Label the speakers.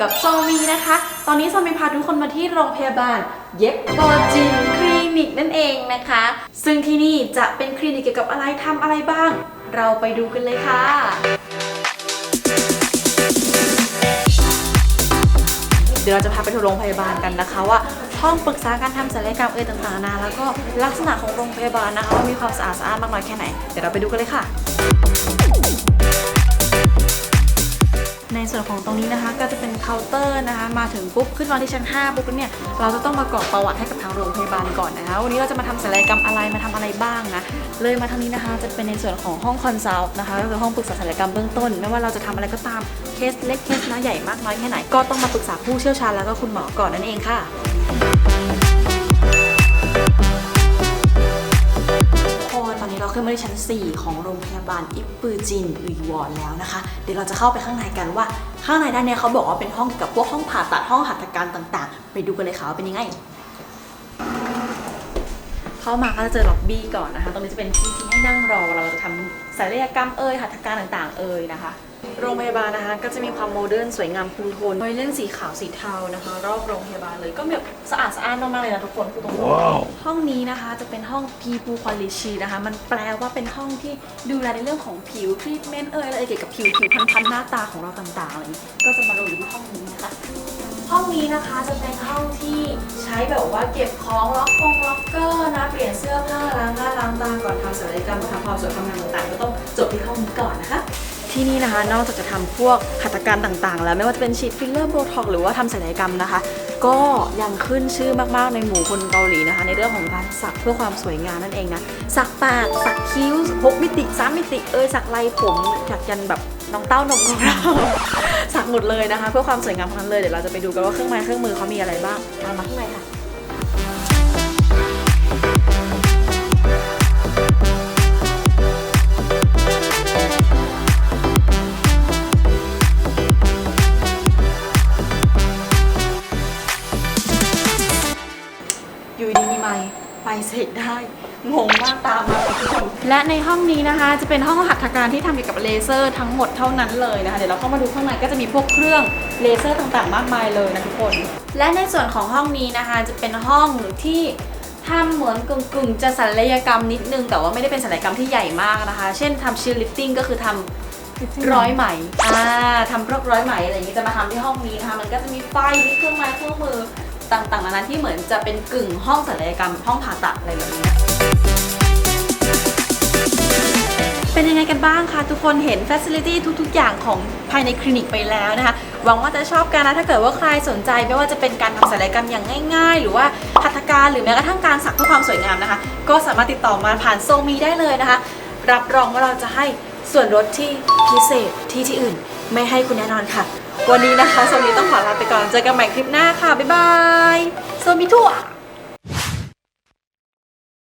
Speaker 1: กับโซมีนะคะ ตอนนี้โซมีพาทุกคนมาที่โรงพยาบาล เย็บโปรจินคลินิกนั่นเองนะคะ ซึ่งที่นี่จะเป็นคลินิกเกี่ยวกับอะไรทำอะไรบ้าง เราไปดูกันเลยค่ะเดี๋ยวเราจะพาไปทัวร์โรงพยาบาลกันนะคะว่าห้องปรึกษาการทำศัลยกรรมเอ่ยต่างๆนานาแล้วก็ลักษณะของโรงพยาบาลนะคะว่ามีความสะอาดสะอาดมากน้อยแค่ไหน เดี๋ยวเราไปดูกันเลยค่ะในส่วนของตรงนี้นะคะก็จะ เคาน์เตอร์นะคะ มาถึงปุ๊บขึ้นมาที่ชั้น 5 ปุ๊บเนี่ยเราจะต้องมากรอกประวัติให้กับทางโรงพยาบาลก่อนนะคะ วันนี้เราจะมาทำศัลยกรรมอะไรมาทำอะไรบ้างนะเลยมาทางนี้นะคะ จะเป็นในส่วนของห้องคอนซัลท์นะคะก็คือห้องปรึกษาศัลยกรรมเบื้องต้น ไม่ว่าเราจะทำอะไรก็ตามเคสเล็กเคสน้อยใหญ่มากน้อยแค่ไหนก็ต้องมาปรึกษาผู้เชี่ยวชาญแล้วก็คุณหมอก่อนนั่นเองค่ะ เราขึ้นมาที่ชั้น 4 ของโรงพยาบาลอิปปือจินอุยวอนแล้วนะคะ เดี๋ยวเราจะเข้าไปข้างในกันว่า ข้างในด้านเนี้ยเขาบอกว่าเป็นห้องกับพวกห้องผ่าตัดห้องหัตถการต่างๆ ไปดูกันเลยค่ะว่าเป็นยังไงเข้ามาก็จะเจอล็อบบี้ก่อนนะคะ ตรงนี้จะเป็นที่ที่ให้นั่งรอเราจะทำศัลยกรรมเอ่ยหัตถการต่างๆ เอ่ยนะคะ โรงพยาบาลนะคะ ก็จะมีความโมเดิร์นสวยงามคูลโทนโดยเล่นสีขาวสีเทานะคะ รอบโรงพยาบาลเลยก็แบบสะอาดสะอ้านมากๆเลยนะทุกคนพูดตรงๆห้องนี้นะคะจะเป็นห้อง People Quality นะคะ มันแปลว่าเป็นห้องที่ดูแลในเรื่องของผิวทรีทเมนต์เอ่ยอะไรเกี่ยวกับผิวผิวพันๆหน้าตาของเราต่างๆอะไรอย่างนี้ก็จะมาลงอยู่ที่ห้องนี้นะคะห้องนี้นะคะจะเป็นห้องที่ใช้แบบว่าเก็บของล็อกกงล็อกเกอร์นะเปลี่ยนเสื้อผ้าล้างหน้าล้างตาก่อนทำศัลยกรรมทำความสวยความงามต่างๆก็ต้องจบที่ห้องนี้ก่อนนะคะ ที่นี่นะคะ นอกจากจะทำพวกหัตถการต่างๆ แล้วไม่ว่าจะเป็นฉีดฟิลเลอร์โบท็อกหรือว่าทำศัลยกรรมนะคะ ก็ยังขึ้นชื่อมากๆในหมู่คนเกาหลีนะคะ ในเรื่องของการสักเพื่อความสวยงามนั่นเองนะสักปากสักคิ้วหกมิติสามมิติเอยสักลายผมสักยันแบบน้องเต้านมของเราสักหมดเลยนะคะ เพื่อความสวยงามทั้งนั้นเลยเดี๋ยวเราจะไปดูกันว่าเครื่องไม้เครื่องมือเขามีอะไรบ้างมาข้างในค่ะ ไปเสกได้ งงมากตามมาทุกคนและในห้องนี้นะคะ จะเป็นห้องหัตถการที่ทำเกี่ยวกับเลเซอร์ทั้งหมดเท่านั้นเลยนะคะ เดี๋ยวเราเข้ามาดูข้างในก็จะมีพวกเครื่องเลเซอร์ต่างๆ มากมายเลยนะทุกคน และในส่วนของห้องนี้นะคะ จะเป็นห้องที่ทำเหมือนกึ่งๆจะศัลยกรรมนิดนึง แต่ว่าไม่ได้เป็นศัลยกรรมที่ใหญ่มากนะคะ เช่นทำชิลลิฟติ้งก็คือทำร้อยไหมอ่าทำพวกร้อยไหมอะไรอย่างนี้จะมาทำที่ห้องนี้นะคะมันก็จะมีไฟมีเครื่องไม้เครื่องมือ ต่างๆนานาที่เหมือนจะเป็นกึ่งห้องศัลยกรรมห้องผ่าตัดอะไรแบบนี้เป็นยังไงกันบ้างคะทุกคนเห็น Facility ทุก ๆ อย่างของภายในคลินิกไปแล้วนะคะ หวังว่าจะชอบกันนะ ถ้าเกิดว่าใครสนใจไม่ว่าจะเป็นการทำศัลยกรรมอย่างง่าย ๆ หรือว่าหัตถการหรือแม้กระทั่งการสักเพื่อความสวยงามนะคะ ก็สามารถติดต่อมาผ่านโซมีได้เลยนะคะ รับรองว่าเราจะให้ส่วนลดที่พิเศษที่ที่อื่น ไม่ให้คุณแน่นอนค่ะ วันนี้นะคะโซมีต้องขอลาไปก่อนเจอกันใหม่คลิปหน้าค่ะ บ๊ายบายโซมีทั่วร์